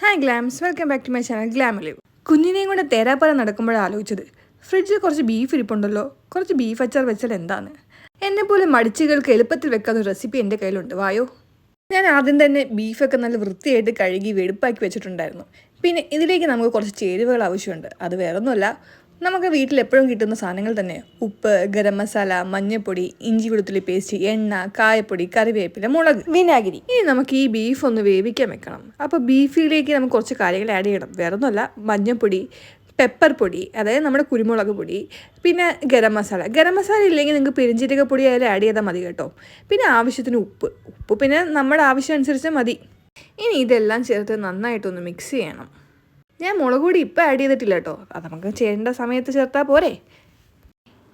Hi glams welcome back to my channel ഗ്ലാമലിവ് കുഞ്ഞിനെയും കൊണ്ട് തേരാപ്പാറ നടക്കുമ്പോഴാണ് ആലോചിച്ചത്. ഫ്രിഡ്ജിൽ കുറച്ച് ബീഫ് ഇരിപ്പുണ്ടല്ലോ. കുറച്ച് ബീഫ് അച്ചാർ വെച്ചാൽ എന്താണ് എന്നെ പോലെ മടിച്ചുകൾക്ക് എളുപ്പത്തിൽ വെക്കാത്ത റെസിപ്പി എന്റെ കയ്യിലുണ്ട്. വായോ? ഞാൻ ആദ്യം തന്നെ ബീഫൊക്കെ നല്ല വൃത്തിയായിട്ട് കഴുകി വെടുപ്പാക്കി വെച്ചിട്ടുണ്ടായിരുന്നു. പിന്നെ ഇതിലേക്ക് നമുക്ക് കുറച്ച് ചേരുവകൾ ആവശ്യമുണ്ട്. അത് വേറൊന്നുമല്ല. നമുക്ക് വീട്ടിൽ എപ്പോഴും കിട്ടുന്ന സാധനങ്ങൾ തന്നെ ഉപ്പ് ഗരം മസാല മഞ്ഞൾപ്പൊടി ഇഞ്ചി വെളുത്തുള്ളി പേസ്റ്റ് എണ്ണ കായപ്പൊടി കറിവേപ്പില മുളക് വിനാഗിരി. ഇനി നമുക്ക് ഈ ബീഫ് ഒന്ന് വേവിക്കാൻ വെക്കണം. അപ്പോൾ ബീഫിലേക്ക് നമുക്ക് കുറച്ച് കാര്യങ്ങൾ ആഡ് ചെയ്യണം. വേറൊന്നുമല്ല മഞ്ഞൾപ്പൊടി പെപ്പർ പൊടി അതായത് നമ്മുടെ കുരുമുളക് പൊടി പിന്നെ ഗരം മസാല. ഗരം മസാല ഇല്ലെങ്കിൽ നിങ്ങൾക്ക് പെരിഞ്ചീരക പൊടി അതിൽ ആഡ് ചെയ്താൽ മതി കേട്ടോ. പിന്നെ ആവശ്യത്തിന് ഉപ്പ്. ഉപ്പ് പിന്നെ നമ്മുടെ ആവശ്യം അനുസരിച്ച് മതി. ഇനി ഇതെല്ലാം ചേർത്ത് നന്നായിട്ടൊന്ന് മിക്സ് ചെയ്യണം. ഞാൻ മുളക് പൊടി ഇപ്പം ആഡ് ചെയ്തിട്ടില്ല കേട്ടോ അത് നമുക്ക് ചെയ്യേണ്ട സമയത്ത് ചേർത്താൽ പോരെ.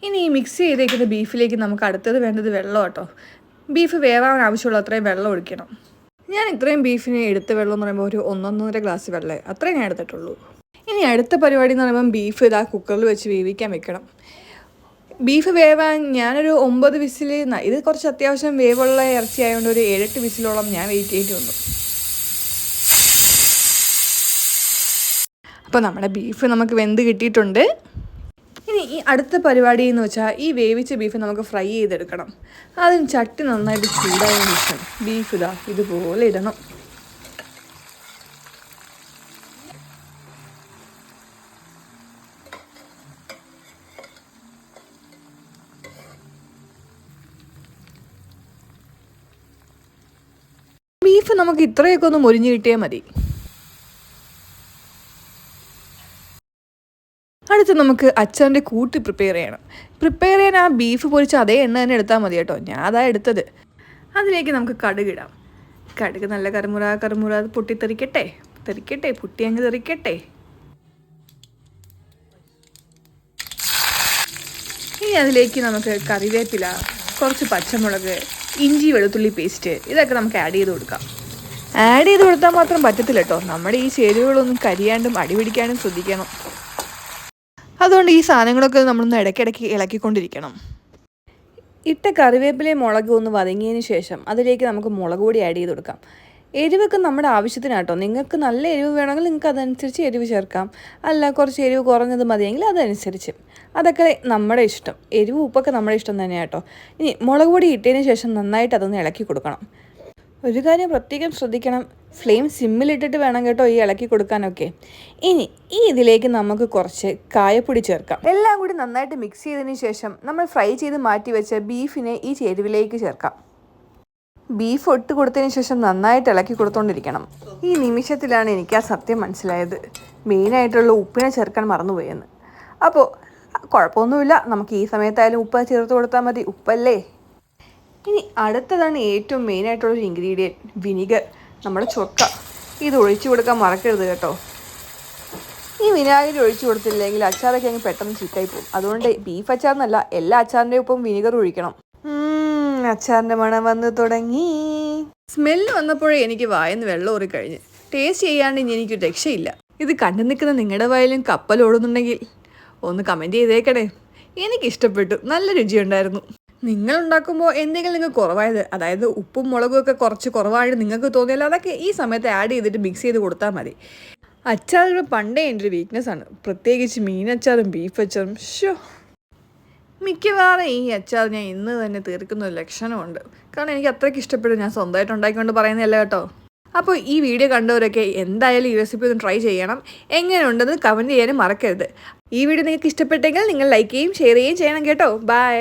ഇനി ഈ മിക്സ് ചെയ്തേക്കുന്ന ബീഫിലേക്ക് നമുക്ക് അടുത്തത് വേണ്ടത് വെള്ളം കേട്ടോ ബീഫ് വേവാൻ ആവശ്യമുള്ള അത്രയും വെള്ളം ഒഴിക്കണം. ഞാൻ ഇത്രയും ബീഫിന് എടുത്ത വെള്ളം എന്ന് പറയുമ്പോൾ ഒരു ഒന്നൊന്നര ഗ്ലാസ് വെള്ളം. അത്രയും ഞാൻ എടുത്തിട്ടുള്ളൂ. ഇനി അടുത്ത പരിപാടി എന്ന് പറയുമ്പം ബീഫ് ഇതാ കുക്കറിൽ വെച്ച് വേവിക്കാൻ വെക്കണം. ബീഫ് വേവാൻ ഞാനൊരു ഒമ്പത് വിസിൽ ഇത് കുറച്ച് അത്യാവശ്യം വേവുള്ള ഇറച്ചി ആയതുകൊണ്ട് ഒരു ഏഴെട്ട് വിസിലോളം ഞാൻ വെയിറ്റ് ചെയ്യേണ്ടി വന്നു അപ്പോൾ നമ്മുടെ ബീഫ് നമുക്ക് വെന്ത് കിട്ടിയിട്ടുണ്ട്. ഇനി ഈ അടുത്ത പരിപാടി എന്ന് വെച്ചാൽ ഈ വേവിച്ച ബീഫ് നമുക്ക് ഫ്രൈ ചെയ്തെടുക്കണം. അതിന് ചട്ടി നന്നായിട്ട് ചൂടായതിനു ശേഷം ബീഫ് ഇതാ ഇതുപോലെ ഇടണം. ബീഫ് നമുക്ക് ഇത്രയൊക്കെ ഒന്ന് മുരിഞ്ഞു കിട്ടിയാൽ മതി. അടുത്ത് നമുക്ക് അച്ചാറിന്റെ കൂട്ട് പ്രിപ്പയർ ചെയ്യണം. പ്രിപ്പയർ ചെയ്യാൻ ആ ബീഫ് പൊരിച്ച് അതേ എണ്ണ തന്നെ എടുത്താൽ മതി കേട്ടോ. ഞാൻ അതാ എടുത്തത്. അതിലേക്ക് നമുക്ക് കടുക് ഇടാം. കടുക് നല്ല കറുമുറ കറുമുറ പൊട്ടി തെറിക്കട്ടെ തെറിക്കട്ടെ പൊട്ടി അങ്ങ് തെറിക്കട്ടെ. ഇനി അതിലേക്ക് നമുക്ക് കറിവേപ്പില കുറച്ച് പച്ചമുളക് ഇഞ്ചി വെളുത്തുള്ളി പേസ്റ്റ് ഇതൊക്കെ നമുക്ക് ആഡ് ചെയ്ത് കൊടുക്കാം. ആഡ് ചെയ്ത് കൊടുത്താൽ മാത്രം പറ്റത്തില്ല കേട്ടോ. നമ്മുടെ ഈ ചേരുവകളൊന്നും കരിയാണ്ടും അടിപിടിക്കാനും ശ്രദ്ധിക്കണം. അതുകൊണ്ട് ഈ സാധനങ്ങളൊക്കെ നമ്മളൊന്ന് ഇടയ്ക്കിടയ്ക്ക് ഇളക്കിക്കൊണ്ടിരിക്കണം. ഇട്ട കറിവേപ്പിലയും മുളകും ഒന്ന് വതങ്ങിയതിന് ശേഷം അതിലേക്ക് നമുക്ക് മുളക് പൊടി ആഡ് ചെയ്ത് കൊടുക്കാം. എരിവൊക്കെ നമ്മുടെ ആവശ്യത്തിനാട്ടോ നിങ്ങൾക്ക് നല്ല എരിവ് വേണമെങ്കിൽ നിങ്ങൾക്ക് അതനുസരിച്ച് എരിവ് ചേർക്കാം. അല്ല കുറച്ച് എരിവ് കുറഞ്ഞത് മതിയെങ്കിൽ അതനുസരിച്ച്. അതൊക്കെ നമ്മുടെ ഇഷ്ടം. എരിവ് ഉപ്പൊക്കെ നമ്മുടെ ഇഷ്ടം തന്നെയാട്ടോ ഇനി മുളക് പൊടി ഇട്ടതിന് ശേഷം നന്നായിട്ട് അതൊന്ന് ഇളക്കി കൊടുക്കണം. ഒരു കാര്യം പ്രത്യേകം ശ്രദ്ധിക്കണം. ഫ്ലെയിം സിമ്മിലിട്ടിട്ട് വേണം കേട്ടോ ഈ ഇളക്കി കൊടുക്കാനൊക്കെ. ഇനി ഈ ഇതിലേക്ക് നമുക്ക് കുറച്ച് കായപ്പൊടി ചേർക്കാം. എല്ലാം കൂടി നന്നായിട്ട് മിക്സ് ചെയ്തതിന് ശേഷം നമ്മൾ ഫ്രൈ ചെയ്ത് മാറ്റി വെച്ച ബീഫിനെ ഈ ചേരുവിലേക്ക് ചേർക്കാം. ബീഫ് ഒട്ട് കൊടുത്തതിന് ശേഷം നന്നായിട്ട് ഇളക്കി കൊടുത്തോണ്ടിരിക്കണം. ഈ നിമിഷത്തിലാണ് എനിക്ക് ആ സത്യം മനസ്സിലായത്. മെയിനായിട്ടുള്ള ഉപ്പിനെ ചേർക്കാൻ മറന്നുപോയെന്ന്. അപ്പോൾ കുഴപ്പമൊന്നുമില്ല. നമുക്ക് ഈ സമയത്തായാലും ഉപ്പ് ചേർത്ത് കൊടുത്താൽ മതി. ഉപ്പല്ലേ? ഇനി അടുത്തതാണ് ഏറ്റവും മെയിനായിട്ടുള്ളൊരു ഇൻഗ്രീഡിയന്റ് വിനിഗർ നമ്മുടെ ചൊക്ക. ഇത് ഒഴിച്ചു കൊടുക്കാൻ മറക്കരുത് കേട്ടോ. ഈ വിനാഗിരി ഒഴിച്ചു കൊടുത്തില്ലെങ്കിൽ അച്ചാറൊക്കെ അങ്ങ് പെട്ടെന്ന് ചീറ്റായി പോകും. അതുകൊണ്ട് ബീഫ് അച്ചാറിനല്ല എല്ലാ അച്ചാറിന്റെ ഒപ്പം വിനിഗർ ഒഴിക്കണം. അച്ചാറിന്റെ മണം വന്ന് തുടങ്ങി. സ്മെല്ല് വന്നപ്പോഴേ എനിക്ക് വായന്ന് വെള്ളം ഊറി കഴിഞ്ഞ്. ടേസ്റ്റ് ചെയ്യാണ്ട് ഇനി എനിക്ക് രക്ഷയില്ല. ഇത് കണ്ടു നിൽക്കുന്ന നിങ്ങളുടെ വായിലും കപ്പൽ ഓടുന്നുണ്ടെങ്കിൽ ഒന്ന് കമന്റ് ചെയ്തേക്കണേ എനിക്കിഷ്ടപ്പെട്ടു. നല്ല രുചിയുണ്ടായിരുന്നു. നിങ്ങൾ ഉണ്ടാക്കുമ്പോൾ എന്തെങ്കിലും നിങ്ങൾക്ക് കുറവായത് അതായത് ഉപ്പും മുളകും ഒക്കെ കുറച്ച് കുറവായിട്ട് നിങ്ങൾക്ക് തോന്നിയാലോ? അതൊക്കെ ഈ സമയത്ത് ആഡ് ചെയ്തിട്ട് മിക്സ് ചെയ്ത് കൊടുത്താൽ മതി. അച്ചാറുകൾ പണ്ടേ എന്റെ ഒരു വീക്ക്നെസ് ആണ്. പ്രത്യേകിച്ച് മീനച്ചാറും ബീഫ് അച്ചാറും. ഷോ മിക്കവാറും ഈ അച്ചാർ ഞാൻ ഇന്ന് തന്നെ തീർക്കുന്ന ഒരു ലക്ഷണമുണ്ട്. കാരണം എനിക്ക് അത്രയ്ക്ക് ഇഷ്ടപ്പെട്ടു ഞാൻ സ്വന്തമായിട്ട് ഉണ്ടാക്കിക്കൊണ്ട് പറയുന്നതല്ല കേട്ടോ. അപ്പോൾ ഈ വീഡിയോ കണ്ടവരൊക്കെ എന്തായാലും ഈ റെസിപ്പി ഒന്ന് ട്രൈ ചെയ്യണം. എങ്ങനെയുണ്ടെന്ന് കമന്റ് ചെയ്യാനും മറക്കരുത്. ഈ വീഡിയോ നിങ്ങൾക്ക് ഇഷ്ടപ്പെട്ടെങ്കിൽ നിങ്ങൾ ലൈക്ക് ചെയ്യുകയും ഷെയർ ചെയ്യുകയും ചെയ്യണം കേട്ടോ. ബൈ